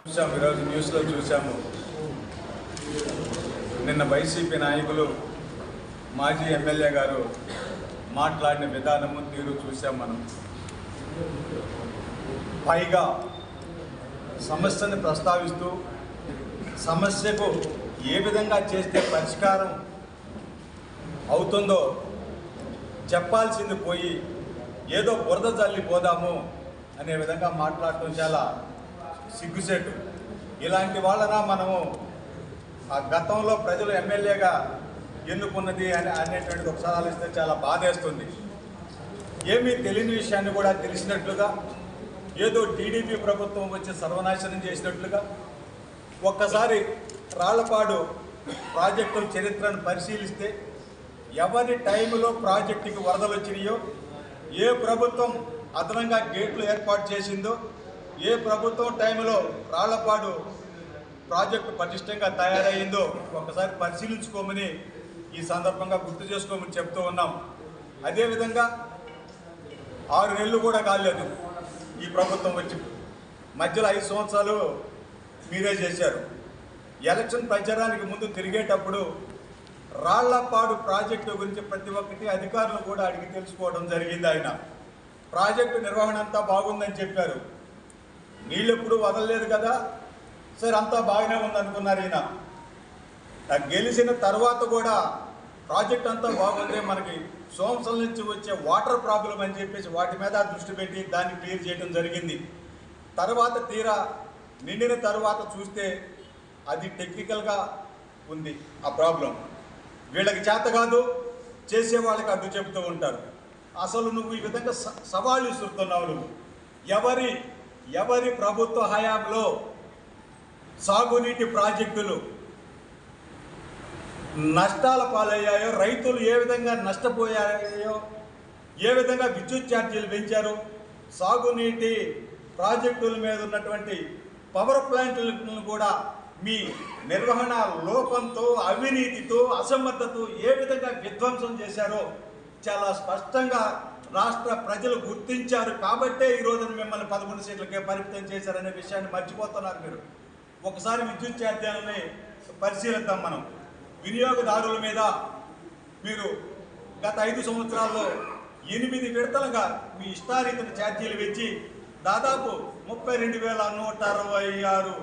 చూసాము ఈరోజు న్యూస్లో చూసాము నిన్న వైసీపీ నాయకులు మాజీ ఎమ్మెల్యే గారు మాట్లాడిన విధానము తీరు చూసాం మనం. పైగా సమస్యని ప్రస్తావిస్తూ సమస్యకు ఏ విధంగా చేస్తే పరిష్కారం అవుతుందో చెప్పాల్సింది పోయి ఏదో బురద చల్లిపోదాము అనే విధంగా మాట్లాడటం చాలా సిగ్గుసేటు ఇలాంటి వాళ్ళన మనము? ఆ గతంలో ప్రజలు ఎమ్మెల్యేగా ఎన్నుకున్నది అని అనేటువంటిది ఒకసారి ఆలోచిస్తే చాలా బాధేస్తుంది. ఏమీ తెలియని విషయాన్ని కూడా తెలిసినట్లుగా ఏదో టీడీపీ ప్రభుత్వం వచ్చి సర్వనాశనం చేసినట్లుగా ఒక్కసారి రాళ్ళపాడు ప్రాజెక్టు చరిత్రను పరిశీలిస్తే ఎవరి టైంలో ప్రాజెక్టుకి వరదలు వచ్చినాయో ఏ ప్రభుత్వం అదనంగా గేట్లు ఏర్పాటు చేసిందో ఏ ప్రభుత్వం టైంలో రాళ్ళపాడు ప్రాజెక్టు పటిష్టంగా తయారయ్యిందో ఒకసారి పరిశీలించుకోమని ఈ సందర్భంగా గుర్తు చేసుకోమని చెప్తూ ఉన్నాం. అదేవిధంగా ఆరు నెలలు కూడా కాలేదు ఈ ప్రభుత్వం వచ్చి. మధ్యలో ఐదు సంవత్సరాలు మీరే చేశారు. ఎలక్షన్ ప్రచారానికి ముందు తిరిగేటప్పుడు రాళ్ళపాడు ప్రాజెక్టు గురించి ప్రతి ఒక్కటి అధికారులు కూడా అడిగి తెలుసుకోవడం జరిగింది ఆయన. ప్రాజెక్టు నిర్వహణ అంతా బాగుందని చెప్పారు. నీళ్ళు ఎప్పుడు వదలలేదు కదా? సరే అంతా బాగానే ఉందనుకున్నారు ఈయన. గెలిచిన తర్వాత కూడా ప్రాజెక్ట్ అంతా బాగుంది మనకి సోంసల నుంచి వచ్చే వాటర్ ప్రాబ్లం అని చెప్పేసి వాటి మీద దృష్టి పెట్టి దాన్ని క్లియర్ చేయడం జరిగింది. తర్వాత తీరా నిండిన తర్వాత చూస్తే అది టెక్నికల్గా ఉంది ఆ ప్రాబ్లం. వీళ్ళకి చేత కాదు చేసే వాళ్ళకి అడ్డు చెబుతూ ఉంటారు. అసలు నువ్వు ఈ విధంగా స- సవాళ్ళు ఇస్తున్నావు నువ్వు. ఎవరి ఎవరి ప్రభుత్వ హయాంలో సాగునీటి ప్రాజెక్టులు నష్టాల పాలయ్యాయో రైతులు ఏ విధంగా నష్టపోయాయో ఏ విధంగా విద్యుత్ ఛార్జీలు పెంచారు సాగునీటి ప్రాజెక్టుల మీద ఉన్నటువంటి పవర్ ప్లాంట్లను కూడా మీ నిర్వహణ లోపంతో అవినీతితో అసమర్థతో ఏ విధంగా విధ్వంసం చేశారో చాలా స్పష్టంగా రాష్ట్ర ప్రజలు గుర్తించారు. కాబట్టే ఈ రోజున మిమ్మల్ని పదకొండు సీట్లకే పరిమితం చేశారనే విషయాన్ని మర్చిపోతున్నారు మీరు. ఒకసారి విద్యుత్ ఛార్జీలని పరిశీలిద్దాం మనం. వినియోగదారుల మీద మీరు గత ఐదు సంవత్సరాల్లో ఎనిమిది విడతలుగా మీ ఇష్టారీతిన ఛార్జీలు వెచ్చి దాదాపు ముప్పై రెండు వేల నూట అరవై ఆరు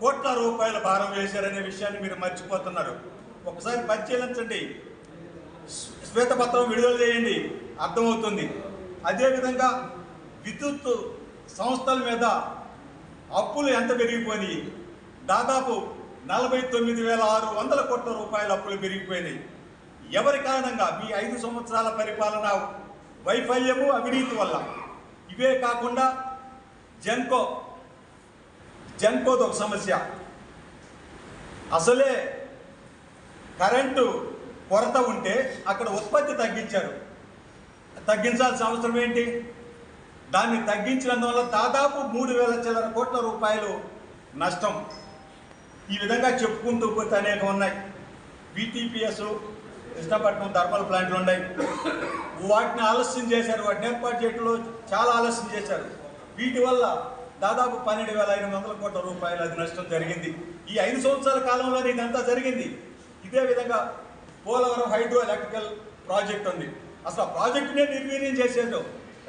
కోట్ల రూపాయల భారం వేశారనే విషయాన్ని మీరు మర్చిపోతున్నారు. ఒకసారి పరిశీలించండి శ్వేతపత్రం విడుదల చేయండి. అర్థమవుతుంది. అదేవిధంగా విద్యుత్ సంస్థల మీద అప్పులు ఎంత పెరిగిపోయినాయి? దాదాపు నలభై తొమ్మిది వేల ఆరు వందల కోట్ల రూపాయల అప్పులు పెరిగిపోయినాయి. ఎవరి కారణంగా? మీ ఐదు సంవత్సరాల పరిపాలన వైఫల్యము అవినీతి వల్ల. ఇవే కాకుండా జెన్కో జెన్కోది ఒక సమస్య. అసలే కరెంటు కొరత ఉంటే అక్కడ ఉత్పత్తి తగ్గించారు. తగ్గించాల్సిన అవసరం ఏంటి? దాన్ని తగ్గించినందువల్ల దాదాపు మూడు వేల చిల్లర కోట్ల రూపాయలు నష్టం. ఈ విధంగా చెప్పుకుంటూ పోతే అనేక ఉన్నాయి. బీటీపీఎస్ కృష్ణపట్నం థర్మల్ ప్లాంట్లు ఉన్నాయి. వాటిని ఆలస్యం చేశారు వాటిని ఏర్పాటు చేయడంలో చాలా ఆలస్యం చేశారు. వీటి వల్ల దాదాపు పన్నెండు వేల ఐదు వందల కోట్ల రూపాయలు అది నష్టం జరిగింది. ఈ ఐదు సంవత్సరాల కాలంలోనే ఇదంతా జరిగింది. ఇదే విధంగా పోలవరం హైడ్రో ఎలక్ట్రికల్ ప్రాజెక్ట్ ఉంది. అసలు ఆ ప్రాజెక్టునే నిర్వీర్యం చేసేది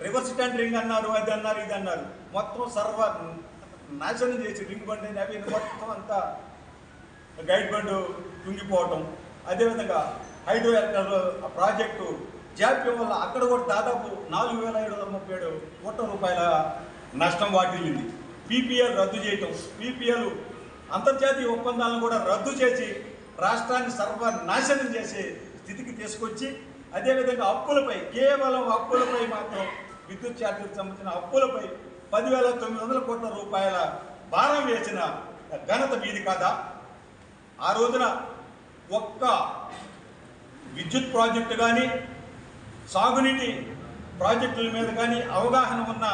రివర్స్ టెండరింగ్ అన్నారు అది అన్నారు ఇది అన్నారు. మొత్తం సర్వ నాశనం చేసి రింగ్ బండి అవి మొత్తం అంతా గైడ్ బండ్ కుంగిపోవటం అదేవిధంగా హైడ్రో ఎలక్ట్రికల్ ఆ ప్రాజెక్టు జాప్యం వల్ల అక్కడ కూడా దాదాపు నాలుగు వేల ఏడు వందల ముప్పై ఏడు కోట్ల రూపాయల నష్టం వాటిల్లింది. పీపీఎల్ రద్దు చేయటం పీపీఎల్ అంతర్జాతీయ ఒప్పందాలను కూడా రద్దు చేసి రాష్ట్రాన్ని సర్వనాశనం చేసే స్థితికి తీసుకొచ్చి అదేవిధంగా అప్పులపై కేవలం అప్పులపై మాత్రం విద్యుత్ ఛార్జీలకు సంబంధించిన అప్పులపై పదివేల తొమ్మిది వందల కోట్ల రూపాయల భారం వేసిన ఘనత మీది కాదా? ఆ రోజున ఒక్క విద్యుత్ ప్రాజెక్టు కానీ సాగునీటి ప్రాజెక్టుల మీద కానీ అవగాహన ఉన్న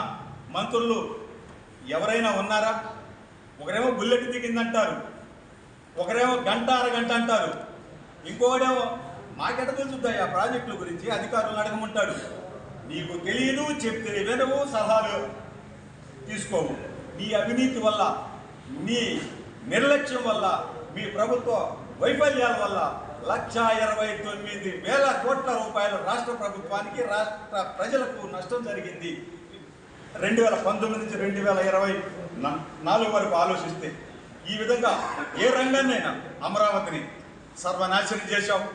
మంత్రులు ఎవరైనా ఉన్నారా? ఒకరేమో బుల్లెట్ దిగిందంటారు. ఒకరేమో గంట అరగంట అంటారు. ఇంకోడేమో మాకెట తెలుసుద్దాయి ఆ ప్రాజెక్టుల గురించి అధికారులను అడగమంటాడు. నీకు తెలియదు చెప్తే వినవు సలహాలు తీసుకోవు. నీ అవినీతి వల్ల నీ నిర్లక్ష్యం వల్ల మీ ప్రభుత్వ వైఫల్యాల వల్ల లక్ష ఇరవై తొమ్మిది వేల కోట్ల రూపాయలు రాష్ట్ర ప్రభుత్వానికి రాష్ట్ర ప్రజలకు నష్టం జరిగింది. రెండు వేల పంతొమ్మిది నుంచి రెండు వేల ఇరవై నాలుగు వరకు ఆలోచిస్తే ఈ విధంగా ఏ రంగాన్నైనా అమరావతిని సర్వనాశనం చేశాం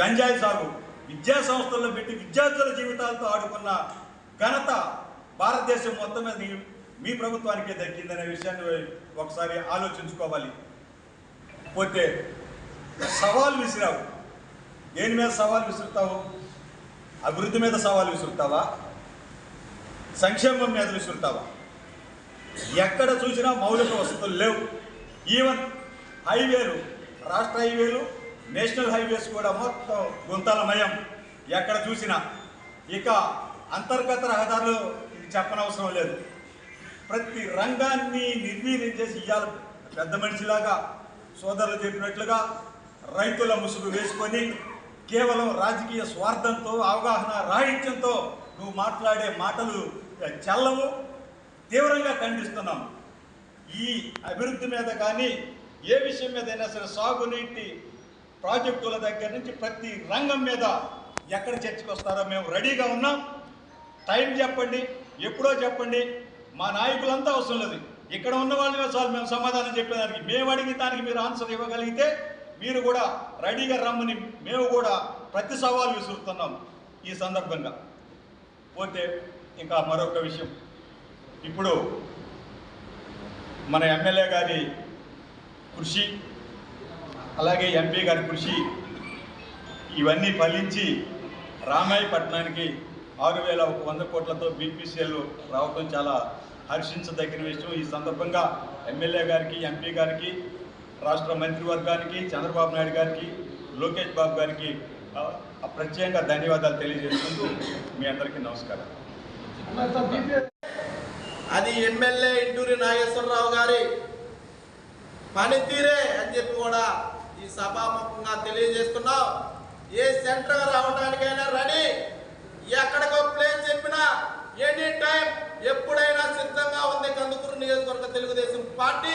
గంజాయి సాగు విద్యా సంస్థల్లో పెట్టి విద్యార్థుల జీవితాలతో ఆడుకున్న ఘనత భారతదేశం మొత్తం మీద మీ- మీ ప్రభుత్వానికే దక్కిందనే విషయాన్ని ఒకసారి ఆలోచించుకోవాలి. పోతే సవాల్ విసిరావు. దేని మీద సవాల్ విసురుతావు? అభివృద్ధి మీద సవాల్ విసురుతావా? సంక్షేమం మీద విసురుతావా ఎక్కడ చూసినా మౌలిక వసతులు లేవు. ఈవెన్ హైవేలు రాష్ట్ర హైవేలు నేషనల్ హైవేస్ కూడా మొత్తం గుంతలమయం. ఎక్కడ చూసినా. ఇక అంతర్గత రహదారులు ఇది చెప్పనవసరం లేదు. ప్రతి రంగాన్ని నిర్వీర్యం చేసి ఇవాళ పెద్ద మనిషిలాగా సోదరులు చెప్పినట్లుగా రైతుల ముసుగు వేసుకొని కేవలం రాజకీయ స్వార్థంతో అవగాహన రాహిత్యంతో నువ్వు మాట్లాడే మాటలు చల్లవు తీవ్రంగా ఖండిస్తున్నాం. ఈ అభివృద్ధి మీద కానీ ఏ విషయం మీద అయినా సరే సాగునీటి ప్రాజెక్టుల దగ్గర నుంచి ప్రతి రంగం మీద ఎక్కడ చర్చకు వస్తారో మేము రెడీగా ఉన్నాం. టైం చెప్పండి ఎప్పుడో చెప్పండి మా నాయకులంతా అవసరం లేదు. ఇక్కడ ఉన్న వాళ్ళమే చాలు మేము సమాధానం చెప్పేదానికి. మేము అడిగిన దానికి మీరు ఆన్సర్ ఇవ్వగలిగితే మీరు కూడా రెడీగా రమ్మని మేము కూడా ప్రతి సవాలు విసురుతున్నాం ఈ సందర్భంగా. పోతే ఇంకా మరొక విషయం. ఇప్పుడు మన ఎమ్మెల్యే గారి కృషి అలాగే ఎంపీ గారి కృషి ఇవన్నీ ఫలించి రామాయపట్నానికి ఆరు వేల ఒక వంద కోట్లతో బీపీసీఎల్ రావటం చాలా హర్షించదగిన విషయం. ఈ సందర్భంగా ఎమ్మెల్యే గారికి ఎంపీ గారికి రాష్ట్ర మంత్రివర్గానికి చంద్రబాబు నాయుడు గారికి లోకేష్ బాబు గారికి ప్రత్యేకంగా ధన్యవాదాలు తెలియజేసుకుంటూ మీ అందరికీ నమస్కారం. అది ఎమ్మెల్యే ఇంటూరి నాగేశ్వరరావు గారి పనితీరే అని చెప్పి కూడా ఈ సభాముఖంగా తెలియజేస్తున్నాం. ఏ సెంటర్ రావడానికైనా రెడీ. ఎక్కడికో ప్లేన్ చెప్పినా ఎనీ టైం ఎప్పుడైనా సిద్ధంగా ఉంది కందుకూరు నియోజకవర్గ తెలుగుదేశం పార్టీ.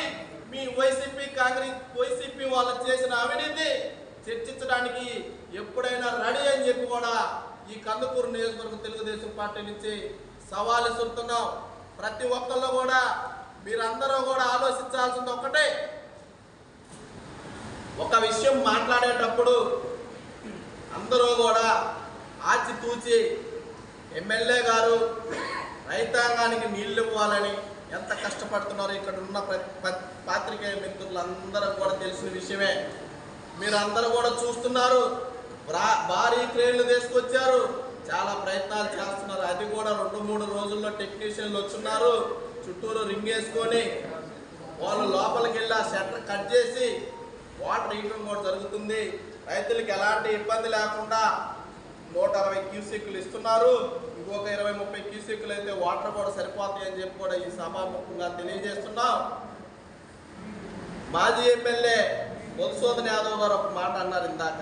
మీ వైసీపీ కాంగ్రెస్ వైసీపీ వాళ్ళు చేసిన అవినీతి చర్చించడానికి ఎప్పుడైనా రెడీ అని చెప్పి కూడా ఈ కందుకూరు నియోజకవర్గం తెలుగుదేశం పార్టీ నుంచి సవాలు ఇస్తున్నాం ప్రతి ఒక్కళ్ళు కూడా మీరందరూ కూడా ఆలోచించాల్సింది ఒక్కటే ఒక విషయం మాట్లాడేటప్పుడు అందరూ కూడా ఆచితూచి ఎమ్మెల్యే గారు రైతాంగానికి నీళ్ళు ఇవ్వాలని ఎంత కష్టపడుతున్నారో ఇక్కడ ఉన్న ప్రతి పాత్రికేయ మిత్రులందరూ కూడా తెలిసిన విషయమే. మీరందరూ కూడా చూస్తున్నారు. భారీ క్రేన్లు తీసుకొచ్చారు. చాలా ప్రయత్నాలు చేస్తారు కూడా రెండు మూడు రోజుల్లో టెక్నీషియన్లు వచ్చున్నారు చుట్టూరు రింగ్ వేసుకొని వాళ్ళు లోపలికి వెళ్ళి ఆ షట్టర్ కట్ చేసి వాటర్ ఇవ్వడం కూడా జరుగుతుంది. రైతులకు ఎలాంటి ఇబ్బంది లేకుండా నూట అరవై క్యూసెక్కులు ఇస్తున్నారు. ఇంకొక ఇరవై ముప్పై క్యూసెక్కులు అయితే వాటర్ కూడా సరిపోతాయి అని చెప్పి కూడా ఈ సభాముఖంగా తెలియజేస్తున్నాం. మాజీ ఎమ్మెల్యే మధుసూదన్ యాదవ్ గారు ఒక మాట అన్నారు ఇందాక.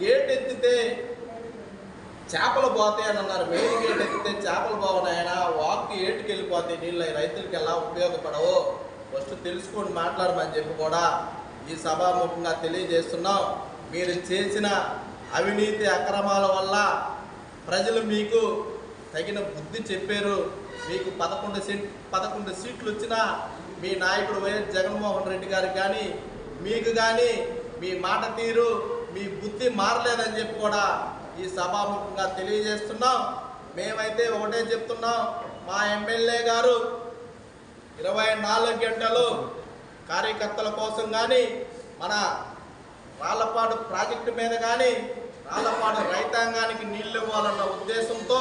గేట్ ఎత్తితే చేపలు పోతాయి అని అన్నారు మెయిన్ ఎక్కితే చేపలు పోవనాయన వాక్కి ఏటుకి వెళ్ళిపోతాయి నీళ్ళు. రైతులకి ఎలా ఉపయోగపడవు. ఫస్ట్ తెలుసుకొని మాట్లాడమని చెప్పి కూడా ఈ సభాముఖంగా తెలియజేస్తున్నాం. మీరు చేసిన అవినీతి అక్రమాల వల్ల ప్రజలు మీకు తగిన బుద్ధి చెప్పారు. మీకు పదకొండు సీట్ పదకొండు సీట్లు వచ్చినా మీ నాయకుడు వైఎస్ జగన్మోహన్ రెడ్డి గారికి కానీ మీకు కానీ మీ మాట తీరు మీ బుద్ధి మారలేదని చెప్పి కూడా ఈ సభాముఖంగా తెలియజేస్తున్నాం. మేమైతే ఒకటే చెప్తున్నాం. మా ఎమ్మెల్యే గారు ఇరవై నాలుగు గంటలు కార్యకర్తల కోసం కానీ మన రాళ్ళపాడు ప్రాజెక్టు మీద కానీ రాళ్ళపాడు రైతాంగానికి నీళ్ళు ఇవ్వాలన్న ఉద్దేశంతో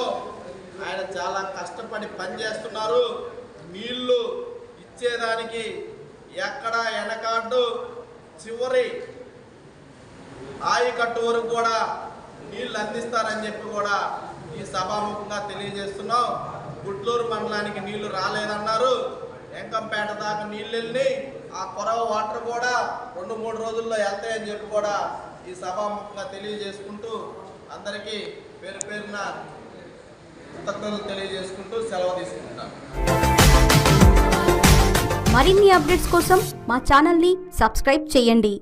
ఆయన చాలా కష్టపడి పనిచేస్తున్నారు. నీళ్ళు ఇచ్చేదానికి ఎక్కడ వెనకాడు చివరి ఆయకట్టు వరకు కూడా నీళ్ళు అందిస్తారని చెప్పి కూడా ఈ సభాముఖంగా తెలియజేస్తున్నాం. గుడ్లూరు మండలానికి నీళ్ళు రాలేదన్నారు. ఎంకంపేట దాకా నీళ్ళు వెళ్ళి ఆ కొరవ వాటర్ కూడా రెండు మూడు రోజుల్లో వెళ్తాయని చెప్పి కూడా ఈ సభాముఖంగా తెలియజేసుకుంటూ అందరికీ పేరు పేరున కృతజ్ఞతలు తెలియజేసుకుంటూ సెలవు తీసుకుంటాం మరిన్ని అప్డేట్స్ కోసం మా ఛానల్ని సబ్స్క్రైబ్ చేయండి.